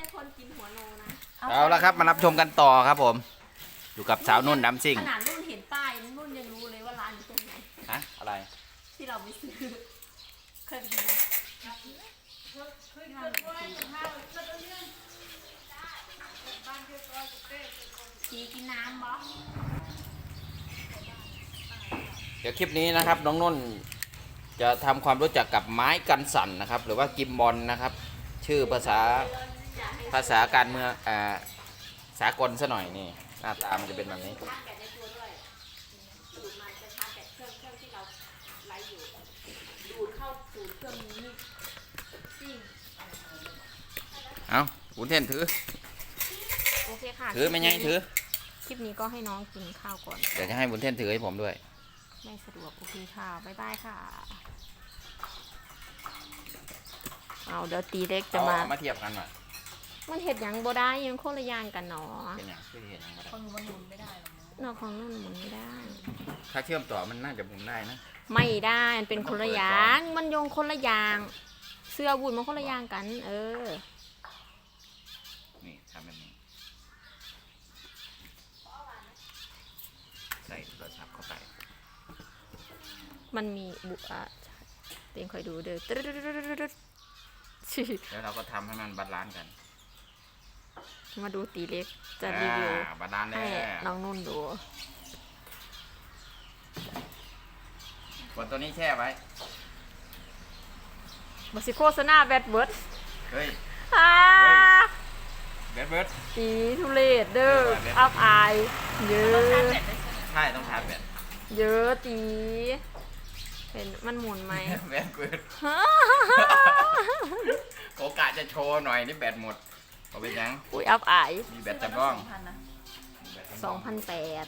ช่คนกินหัวโนนะเอาละครับมารับชมกันต่อครับผม อยู่กับสาวนุ่นน้ำซิ่งขนาดนุ่นเห็นป้ายนุ่นยังรู้เลยว่าร้านอยู่ตรงไหนฮะอะไร ที่เราไปซื้อเคยไปกินไหมกีกินน้ำบ่เดี๋ยวคลิปนี้นะครับน้องนุ่นจะทำความรู้จักกับไม้กันสั่นนะครับ หรือว่ากิมบอลนะครับ ชื่อภาษา ภาษาการเมืองอ่าสากลซะหน่อยนี่ หน้าตามันจะเป็นแบบนี้ ชาร์จแบตในตัวด้วยดูดมาจะชาร์จแบตเครื่องเครื่องที่เราไลฟ์อยู่ดูดเข้าสู่เครื่องนี้จริงเอาคุณเทนถือ โอเคค่ะถือไม่ไงถือ คลิปนี้ก็ให้น้องกินข้าวก่อน เดี๋ยวจะให้บุญเทนถือให้ผมด้วย ไม่สะดวกโอเคค่ะบ๊ายบายค่ะ เอาเดี๋ยวตีเล็กจะเอามามาเทียบกันหน่อย มันเห็ดหยังบ่ได้ยังคนละอย่างกันเนาะเป็นอย่างที่เห็นอย่างไรคนมันหมุนไม่ได้หรอกนะเนอกของนุ่นหมุนไม่ได้ ถ้าเชื่อมต่อมันน่าจะหมุนได้นะ ไม่ได้มันเป็นคนละอย่างมันโยงคนละอย่าง เสื้อบุญมันคนละอย่างกัน เออ นี่ทำแบบนี้ใส่โทรศัพท์เข้าไป มันมีบุอะเต็งคอยดูเด้อตึ๊ดตึ๊ดตึ๊ดตึ๊ดตึ๊ดชิแล้วเราก็ทำให้มันบาลานซ์กัน มาดูตีเล็กจะรีวิวอ่าบาลานซ์แล้ให้วน้องนุ่นดูกดตัวนี้แช่ไว้ บสิโฆษณาแบดเบิร์ดเฮ้ย อ่าเบิร์ดเบิร์ดตีทุเรศเด้อแบดอับอายเยอะชาร์จแบตได้ใช่ไหมใช่ต้องชาร์จแบตเยอะตีเห็นมันหมุนไหม แบตเบิร์ดโอกาสจะโชว์หน่อยนี่แบตหมด เอาไปยัง อุ้ยอับอายมีแบตจำลองสองพันนะมีแบตสจำลองพันแปด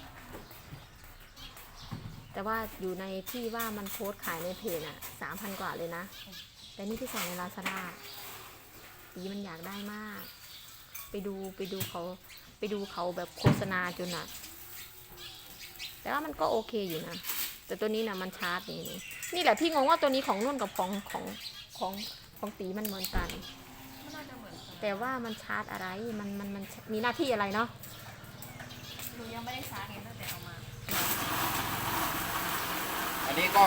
แต่ว่าอยู่ในที่ว่ามันโพสต์ขายในเพจอะสามพันกว่าเลยนะ แต่นี่ที่สั่งในลาซาด้าสีมันอยากได้มาก ไปดูไปดูเขาไปดูเขาแบบโฆษณาจนอะแต่ว่ามันก็โอเคอยู่นะ แต่ตัวนี้นะมันชาร์จนี่นี่นี่แหละพี่งงว่าตัวนี้ของนุ่นกับของของของของตีมันเหมือนกัน แต่ว่ามันชาร์จอะไร มันมันมันมีหน้าที่อะไรเนาะหนูยังไม่ได้ชาร์จไงตั้งแต่เอามา อันนี้ก็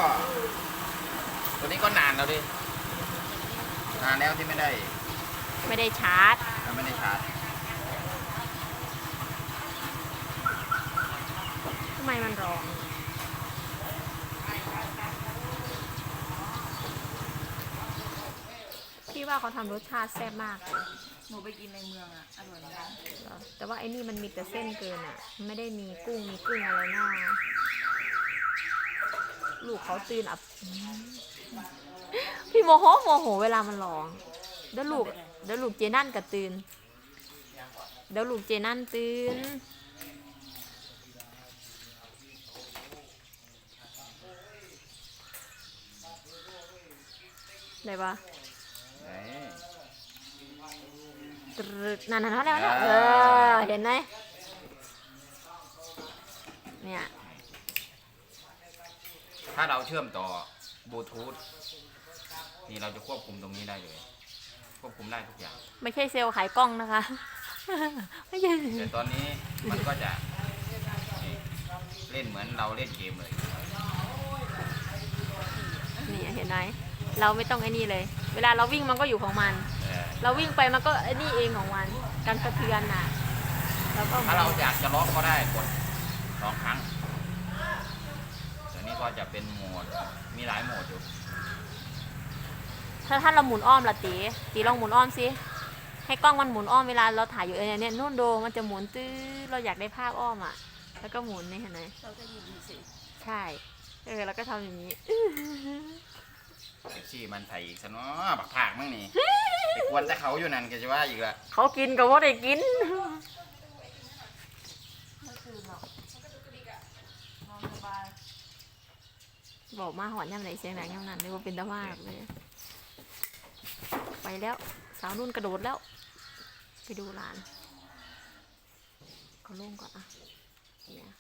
ตัวนี้ก็นานแล้วดิ นานแล้วที่ไม่ได้ไม่ได้ชาร์จ ไม่ได้ชาร์จทำไมมันร้อง พี่ว่าเขาทำรสชาติแซ่บมากเลยหนูไปกินในเมืองอะอร่อยเหมือนกันเหรอแต่ว่าไอ้นี่มันมีแต่เส้นเกินอะมันไม่ได้มีกุ้งมีกุ้งอะไรน่าลูกเขาตื่นอับอืมพี่โมโหโมโหเวลามันร้อง เดี๋ยวลูกเดี๋ยวลูกเจนั่นก็ตื่น เดี๋ยวลูกเจนั่นตื่นได้ปะ ไหน ตรึกนั่นนั่นนั่นแล้วนะเออ่าอเห็นไหมเนี่ยถ้าเราเชื่อมต่อบลูทูธนี่เราจะควบคุมตรงนี้ได้เลย ควบคุมได้ทุกอย่าง ไม่ใช่เซลล์ขายกล้องนะคะ ไม่ใช่แต่ตอนนี้มันก็จะนี่เล่นเหมือนเราเล่นเกมเลย นี่เห็นไหมเราไม่ต้องไอ้นี่เลย เวลาเราวิ่งมันก็อยู่ของมัน เออเราวิ่งไปมันก็ไอ้นี่เองของมันการสะเทือนน่ะแล้วก็ถ้าเราอยากจะล็อกก็ได้กดสองครั้งแต่นี่ก็จะเป็นโหมดมีหลายโหมดอยู่ถ้าถ้าเราหมุนอ้อมล่ะตีตีลองหมุนอ้อมสิให้กล้องมันหมุนอ้อมเวลาเราถ่ายอยู่เออเนี่ยนู่นโดมันจะหมุนตื้อเราอยากได้ภาพอ้อมอะ แล้วก็หมุนนี่เห็นไหมเราจะยืนดูสิใช่เออแล้วก็ทำอย่างนี้ เอฟซีมันไทยอีกซะเนาะบักผากมั่งนี่ไปกวนแต่เขาอยู่นั่นก็จะว่าอีกละเขากินกับว่าได้กิน ไม่ตื่นหรอกนอนสบายบอกมาหอนย่ำไหนเสียงแรงย่ำนั้นนึกว่าเป็นตะมากเลย ไปแล้ว สาวนุ่นกระโดดแล้ว ไปดูหลานเขาลงก่อนอะเนี่ย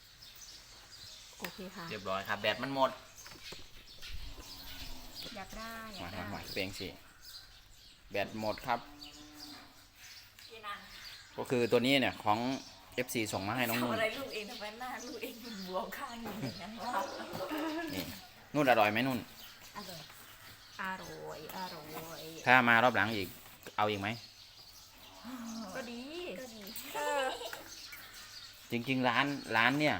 โอเคค่ะ เรียบร้อยครับแบตมันหมด อยากได้อยามากได้มาเปลงสิแบตหมดครับเจก็คือตัวนี้เนี่ยของ FC ส่งมาให้น้องนุ่ทำนอะไรลูกเองทำไมหน้าลูกเองมันบวมข้างหนึ่งอย่างนั้นวะนี่นุ่นอร่อยไหมนุ่น อร่อยอร่อยอร่อยถ้ามารอบหลังอีกเอาอีกไหม ก็ดีก็ดีจริง ๆ ร้านร้านเนี่ย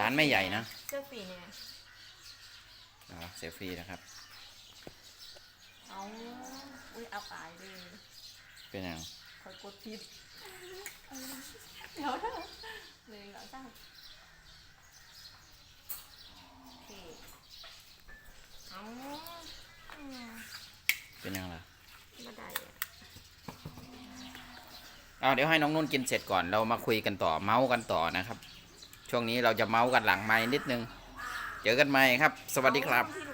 ร้านไม่ใหญ่นะเสื้อปีเนี่ย อ๋อเซลฟี่นะครับ เอาอุ้ยเอาตายเลยเป็นยังคอยกดผิดเดี๋ยวเถอะเลยเหรอจ้าโอเคเอาอืมเป็นยังล่ะไม่ได้อะเอาเดี๋ยวให้น้องนุ่นกินเสร็จก่อนเรามาคุยกันต่อเมาส์กันต่อนะครับ ช่วงนี้เราจะเมาส์กันหลังไม้นิดนึง เจอกันใหม่ครับ สวัสดีครับที่หนู